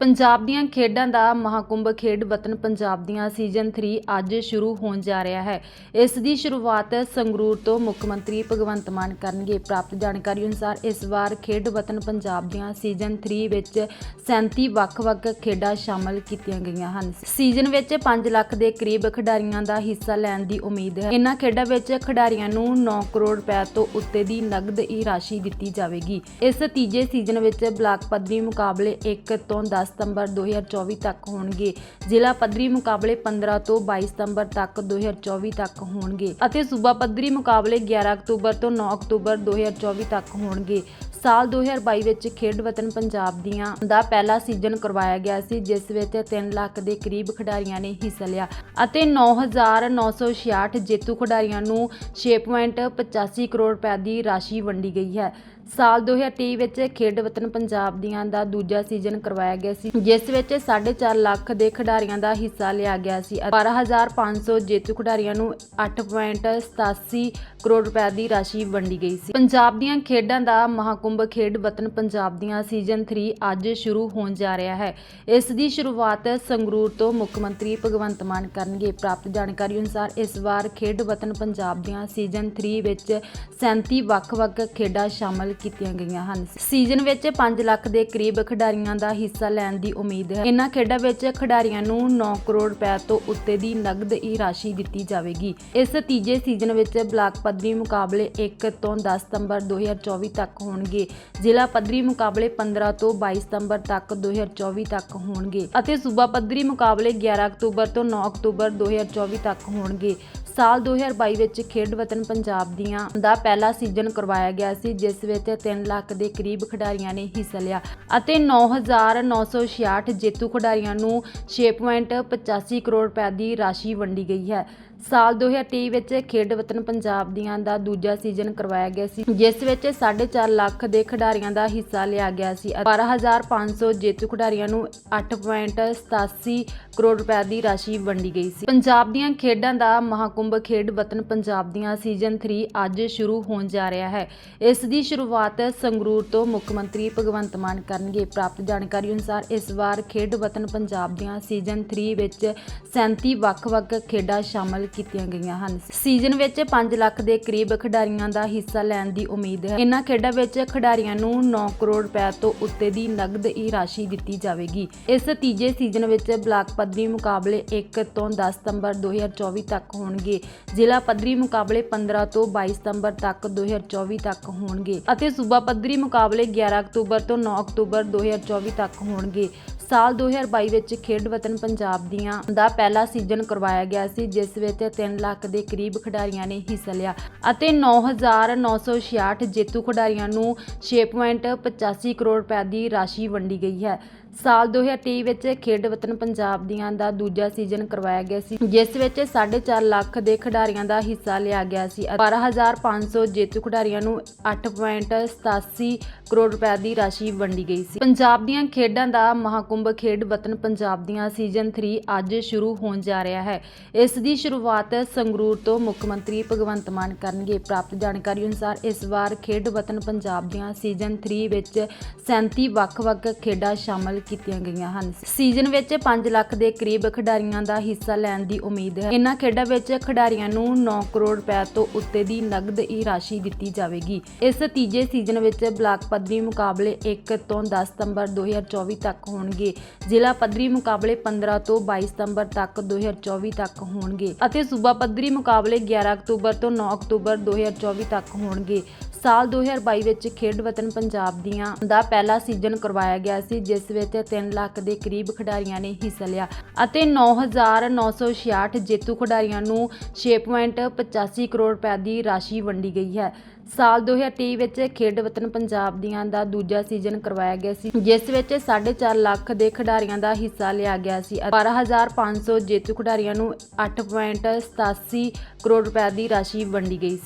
ਪੰਜਾਬ ਦੀਆਂ ਖੇਡਾਂ ਦਾ ਮਹਾਕੁੰਭ ਖੇਡ ਵਤਨ ਪੰਜਾਬ ਦੀਆਂ ਸੀਜ਼ਨ 3 ਅੱਜ ਸ਼ੁਰੂ ਹੋਣ ਜਾ ਰਿਹਾ ਹੈ। ਇਸ ਦੀ ਸ਼ੁਰੂਆਤ ਸੰਗਰੂਰ ਤੋਂ ਮੁੱਖ ਮੰਤਰੀ ਭਗਵੰਤ ਮਾਨ ਕਰਨਗੇ। ਪ੍ਰਾਪਤ ਜਾਣਕਾਰੀ ਅਨੁਸਾਰ ਇਸ ਵਾਰ ਖੇਡ ਵਤਨ ਪੰਜਾਬ ਦੀਆਂ ਸੀਜ਼ਨ 3 ਵਿੱਚ 37 ਵੱਖ-ਵੱਖ ਖੇਡਾਂ ਸ਼ਾਮਲ ਕੀਤੀਆਂ ਗਈਆਂ ਹਨ। ਸੀਜ਼ਨ ਵਿੱਚ 5 ਲੱਖ ਦੇ ਕਰੀਬ ਖਿਡਾਰੀਆਂ ਦਾ ਹਿੱਸਾ ਲੈਣ ਦੀ ਉਮੀਦ ਹੈ। ਇਹਨਾਂ ਖੇਡਾਂ ਵਿੱਚ ਖਿਡਾਰੀਆਂ ਨੂੰ 9 ਕਰੋੜ ਰੁਪਏ ਤੋਂ ਉੱਤੇ ਦੀ ਨਗਦ ਹੀ ਰਾਸ਼ੀ ਦਿੱਤੀ ਜਾਵੇਗੀ। ਇਸ ਤੀਜੇ ਸੀਜ਼ਨ ਵਿੱਚ ਬਲਾਕ ਪੱਧਰੀ ਮੁਕਾਬਲੇ 1 ਤੋਂ 10 ਸਤੰਬਰ 2024 ਤੱਕ ਹੋਣਗੇ। ਜ਼ਿਲ੍ਹਾ ਪੱਧਰੀ ਮੁਕਾਬਲੇ 15 ਤੋਂ 22 ਸਤੰਬਰ ਤੱਕ 2024 ਤੱਕ ਹੋਣਗੇ ਅਤੇ ਸੂਬਾ ਪੱਧਰੀ ਮੁਕਾਬਲੇ 11 ਅਕਤੂਬਰ ਤੋਂ 9 ਅਕਤੂਬਰ 2024 ਤੱਕ ਹੋਣਗੇ। ਸਾਲ 2022 ਵਿੱਚ ਖੇਡ ਵਤਨ ਪੰਜਾਬ ਦੀਆਂ ਦਾ ਪਹਿਲਾ ਸੀਜ਼ਨ ਕਰਵਾਇਆ ਗਿਆ ਸੀ, ਜਿਸ ਵਿੱਚ 3 ਲੱਖ ਦੇ ਕਰੀਬ ਖਿਡਾਰੀਆਂ ਨੇ ਹਿੱਸਾ ਲਿਆ ਅਤੇ 9966 ਜੇਤੂ ਖਿਡਾਰੀਆਂ ਨੂੰ 6.85 ਕਰੋੜ ਰੁਪਏ ਦੀ ਰਾਸ਼ੀ ਵੰਡੀ ਗਈ ਹੈ। ਸਾਲ 2023 ਵਿੱਚ ਖੇਡ ਵਤਨ ਪੰਜਾਬ ਦੀਆਂ ਦਾ ਦੂਜਾ ਸੀਜ਼ਨ ਕਰਵਾਇਆ ਗਿਆ ਸੀ, ਜਿਸ ਵਿੱਚ 4.5 ਲੱਖ ਦੇ ਖਿਡਾਰੀਆਂ ਦਾ ਹਿੱਸਾ ਲਿਆ ਗਿਆ ਸੀ 12500 ਜੇਤੂ ਖਿਡਾਰੀਆਂ ਨੂੰ 8.87 ਕਰੋੜ ਰੁਪਏ ਦੀ ਰਾਸ਼ੀ ਵੰਡੀ ਗਈ ਸੀ। ਪੰਜਾਬ ਦੀਆਂ ਖੇਡਾਂ ਦਾ ਮਹਾਕੁੰਭ ਖੇਡ ਵਤਨ ਪੰਜਾਬ ਦੀਆਂ ਸੀਜ਼ਨ 3 ਅੱਜ ਸ਼ੁਰੂ ਹੋਣ ਜਾ ਰਿਹਾ ਹੈ। ਇਸ ਦੀ ਸ਼ੁਰੂਆਤ ਸੰਗਰੂਰ ਤੋਂ ਮੁੱਖ ਮੰਤਰੀ ਭਗਵੰਤ ਮਾਨ ਕਰਨਗੇ। ਪ੍ਰਾਪਤ ਜਾਣਕਾਰੀ ਅਨੁਸਾਰ ਇਸ ਵਾਰ ਖੇਡ ਵਤਨ ਪੰਜਾਬ ਦੀਆਂ ਸੀਜ਼ਨ 3 ਵਿੱਚ 37 ਵੱਖ-ਵੱਖ ਖੇਡਾਂ ਸ਼ਾਮਲ ਕੀਤੀਆਂ ਗਈਆਂ ਹਨ। ਸੀਜ਼ਨ ਵਿੱਚ 5 ਲੱਖ ਦੇ ਕਰੀਬ ਖਿਡਾਰੀਆਂ ਦਾ ਹਿੱਸਾ ਲੈਣ ਦੀ ਉਮੀਦ ਹੈ। ਇਹਨਾਂ ਖੇਡਾਂ ਵਿੱਚ ਖਿਡਾਰੀਆਂ ਨੂੰ 9 ਕਰੋੜ ਰੁਪਏ ਤੋਂ ਉੱਤੇ ਦੀ ਨਗਦ ਹੀ ਰਾਸ਼ੀ ਦਿੱਤੀ ਜਾਵੇਗੀ। ਇਸ ਤੀਜੇ ਸੀਜ਼ਨ ਵਿੱਚ ਬਲਾਕ ਪੱਧਰੀ ਮੁਕਾਬਲੇ 1 ਤੋਂ 10 ਸਤੰਬਰ 2024 ਤੱਕ ਹੋਣਗੇ। ਜ਼ਿਲ੍ਹਾ ਪੱਧਰੀ ਮੁਕਾਬਲੇ 15 ਤੋਂ 22 ਸਤੰਬਰ ਤੱਕ 2024 ਤੱਕ ਹੋਣਗੇ ਅਤੇ ਸੂਬਾ ਪੱਧਰੀ ਮੁਕਾਬਲੇ 11 ਅਕਤੂਬਰ ਤੋਂ 9 ਅਕਤੂਬਰ 2024 ਤੱਕ ਹੋਣਗੇ। ਸਾਲ 2022 ਵਿੱਚ ਖੇਡ ਵਤਨ ਪੰਜਾਬ ਦੀਆਂ ਦਾ ਪਹਿਲਾ ਸੀਜ਼ਨ ਕਰਵਾਇਆ ਗਿਆ ਸੀ, ਜਿਸ ਵਿੱਚ 3 ਲੱਖ ਦੇ ਕਰੀਬ ਖਿਡਾਰੀਆਂ ਨੇ ਹਿੱਸਾ ਲਿਆ ਅਤੇ 9966 ਜੇਤੂ ਖਿਡਾਰੀਆਂ ਨੂੰ 6.85 ਕਰੋੜ ਰੁਪਏ ਦੀ ਰਾਸ਼ੀ ਵੰਡੀ ਗਈ ਹੈ। ਸਾਲ 2023 ਵਿੱਚ ਖੇਡ ਵਤਨ ਪੰਜਾਬ ਦੀਆਂ ਦਾ ਦੂਜਾ ਸੀਜ਼ਨ ਕਰਵਾਇਆ ਗਿਆ ਸੀ, ਜਿਸ ਵਿੱਚ 4.5 ਲੱਖ ਦੇ ਖਿਡਾਰੀਆਂ ਦਾ ਹਿੱਸਾ ਲਿਆ ਗਿਆ ਸੀ 12500 ਜੇਤੂ ਖਿਡਾਰੀਆਂ ਨੂੰ 8.87 ਕਰੋੜ ਰੁਪਏ ਦੀ ਰਾਸ਼ੀ ਵੰਡੀ ਗਈ ਸੀ। ਪੰਜਾਬ ਦੀਆਂ ਖੇਡਾਂ ਦਾ ਮਹਾਕੁੰਭ ਖੇਡ ਵਤਨ ਪੰਜਾਬ ਦੀਆਂ ਸੀਜ਼ਨ 3 ਅੱਜ ਸ਼ੁਰੂ ਹੋਣ ਜਾ ਰਿਹਾ ਹੈ। ਇਸ ਦੀ ਸ਼ੁਰੂਆਤ ਸੰਗਰੂਰ ਤੋਂ ਮੁੱਖ ਮੰਤਰੀ ਭਗਵੰਤ ਮਾਨ ਕਰਨਗੇ। ਪ੍ਰਾਪਤ ਜਾਣਕਾਰੀ ਅਨੁਸਾਰ ਇਸ ਵਾਰ ਖੇਡ ਵਤਨ ਪੰਜਾਬ ਦੀਆਂ ਸੀਜ਼ਨ 3 ਵਿੱਚ 37 ਵੱਖ-ਵੱਖ ਖੇਡਾਂ ਸ਼ਾਮਲ ਕੀਤੀਆਂ ਗਈਆਂ ਹਨ। ਸੀਜ਼ਨ ਵਿੱਚ 5 ਲੱਖ ਦੇ ਕਰੀਬ ਖਿਡਾਰੀਆਂ ਦਾ ਹਿੱਸਾ ਲੈਣ ਦੀ ਉਮੀਦ ਹੈ। ਇਹਨਾਂ ਖੇਡਾਂ ਵਿੱਚ ਖਿਡਾਰੀਆਂ ਨੂੰ 9 ਕਰੋੜ ਰੁਪਏ ਤੋਂ ਉੱਤੇ ਦੀ ਨਗਦ ਹੀ ਰਾਸ਼ੀ ਦਿੱਤੀ ਜਾਵੇਗੀ। ਇਸ ਤੀਜੇ ਸੀਜ਼ਨ ਵਿੱਚ ਬਲਾਕ ਪੱਧਰੀ ਮੁਕਾਬਲੇ 1 ਤੋਂ 10 ਸਤੰਬਰ 2024 ਤੱਕ ਹੋਣਗੇ। ਜ਼ਿਲ੍ਹਾ ਪੱਧਰੀ ਮੁਕਾਬਲੇ 15 ਤੋਂ 22 ਸਤੰਬਰ ਤੱਕ 2024 ਤੱਕ ਹੋਣਗੇ ਅਤੇ ਸੂਬਾ ਪੱਧਰੀ ਮੁਕਾਬਲੇ 11 ਅਕਤੂਬਰ ਤੋਂ 9 ਅਕਤੂਬਰ 2024 ਤੱਕ ਹੋਣਗੇ। ਸਾਲ 2022 ਵਿੱਚ ਖੇਡ ਵਤਨ ਪੰਜਾਬ ਦੀਆਂ ਦਾ ਪਹਿਲਾ ਸੀਜ਼ਨ ਕਰਵਾਇਆ ਗਿਆ ਸੀ, ਜਿਸ ਵਿੱਚ 3 ਲੱਖ ਦੇ ਕਰੀਬ ਖਿਡਾਰੀਆਂ ਨੇ ਹਿੱਸਾ ਲਿਆ ਅਤੇ 9966 ਜੇਤੂ ਖਿਡਾਰੀਆਂ ਨੂੰ 6.85 ਕਰੋੜ ਰੁਪਏ ਦੀ ਰਾਸ਼ੀ ਵੰਡੀ ਗਈ ਹੈ। ਸਾਲ 2023 ਵਿੱਚ ਖੇਡ ਵਤਨ ਪੰਜਾਬ ਦੀਆਂ ਦਾ ਦੂਜਾ ਸੀਜ਼ਨ ਕਰਵਾਇਆ ਗਿਆ ਸੀ, ਜਿਸ ਵਿੱਚ 4.5 ਲੱਖ ਦੇ ਖਿਡਾਰੀਆਂ ਦਾ ਹਿੱਸਾ ਲਿਆ ਗਿਆ ਸੀ 12500 ਜੇਤੂ ਖਿਡਾਰੀਆਂ ਨੂੰ 8.87 ਕਰੋੜ ਰੁਪਏ ਦੀ ਰਾਸ਼ੀ ਵੰਡੀ ਗਈ ਸੀ। ਪੰਜਾਬ ਦੀਆਂ ਖੇਡਾਂ ਦਾ ਮਹਾਕੁੰਭ ਖੇਡ ਵਤਨ ਪੰਜਾਬ ਦੀਆਂ ਸੀਜ਼ਨ 3 ਅੱਜ ਸ਼ੁਰੂ ਹੋਣ ਜਾ ਰਿਹਾ ਹੈ। ਇਸ ਦੀ ਸ਼ੁਰੂਆਤ ਸੰਗਰੂਰ ਤੋਂ ਮੁੱਖ ਮੰਤਰੀ ਭਗਵੰਤ ਮਾਨ ਕਰਨਗੇ। ਪ੍ਰਾਪਤ ਜਾਣਕਾਰੀ ਅਨੁਸਾਰ ਇਸ ਵਾਰ ਖੇਡ ਵਤਨ ਪੰਜਾਬ ਦੀਆਂ ਸੀਜ਼ਨ 3 ਵਿੱਚ 37 ਵੱਖ-ਵੱਖ ਖੇਡਾਂ ਸ਼ਾਮਲ ਕੀਤੀਆਂ ਗਈਆਂ ਹਨ। ਸੀਜ਼ਨ ਵਿੱਚ 5 ਲੱਖ ਦੇ ਕਰੀਬ ਖਿਡਾਰੀਆਂ ਦਾ ਹਿੱਸਾ ਲੈਣ ਦੀ ਉਮੀਦ ਹੈ। ਇਹਨਾਂ ਖੇਡਾਂ ਵਿੱਚ ਖਿਡਾਰੀਆਂ ਨੂੰ 9 ਕਰੋੜ ਰੁਪਏ ਤੋਂ ਉੱਤੇ ਦੀ ਨਗਦ ਹੀ ਰਾਸ਼ੀ ਦਿੱਤੀ ਜਾਵੇਗੀ। ਇਸ ਤੀਜੇ ਸੀਜ਼ਨ ਵਿੱਚ ਬਲਾਕ ਪੱਧਰੀ ਮੁਕਾਬਲੇ 1 ਤੋਂ 10 ਸਤੰਬਰ 2024 ਤੱਕ ਹੋਣਗੇ। ਜ਼ਿਲ੍ਹਾ ਪੱਧਰੀ ਮੁਕਾਬਲੇ 15 ਤੋਂ 22 ਸਤੰਬਰ ਤੱਕ 2024 ਤੱਕ ਹੋਣਗੇ ਅਤੇ ਸੂਬਾ ਪੱਧਰੀ ਮੁਕਾਬਲੇ 11 ਅਕਤੂਬਰ ਤੋਂ 9 ਅਕਤੂਬਰ 2024 ਤੱਕ ਹੋਣਗੇ। ਸਾਲ 2022 ਵਿੱਚ ਖੇਡ ਵਤਨ ਪੰਜਾਬ ਦੀਆਂ ਦਾ ਪਹਿਲਾ ਸੀਜ਼ਨ ਕਰਵਾਇਆ ਗਿਆ ਸੀ, ਜਿਸ ਵਿੱਚ 3 ਲੱਖ ਦੇ ਕਰੀਬ ਖਿਡਾਰੀਆਂ ਨੇ ਹਿੱਸਾ ਲਿਆ ਅਤੇ 9966 ਜੇਤੂ ਖਿਡਾਰੀਆਂ ਨੂੰ 6.85 ਕਰੋੜ ਰੁਪਏ ਦੀ ਰਾਸ਼ੀ ਵੰਡੀ ਗਈ ਹੈ। ਸਾਲ 2023 ਵਿੱਚ ਖੇਡ ਵਤਨ ਪੰਜਾਬ ਦੀਆਂ ਦਾ ਦੂਜਾ ਸੀਜ਼ਨ ਕਰਵਾਇਆ ਗਿਆ ਸੀ, ਜਿਸ ਵਿੱਚ 4.5 ਲੱਖ ਦੇ ਖਿਡਾਰੀਆਂ ਦਾ ਹਿੱਸਾ ਲਿਆ ਗਿਆ ਸੀ 12500 ਜੇਤੂ ਖਿਡਾਰੀਆਂ ਨੂੰ 8.87 ਕਰੋੜ ਰੁਪਏ ਦੀ ਰਾਸ਼ੀ ਵੰਡੀ ਗਈ ਸੀ।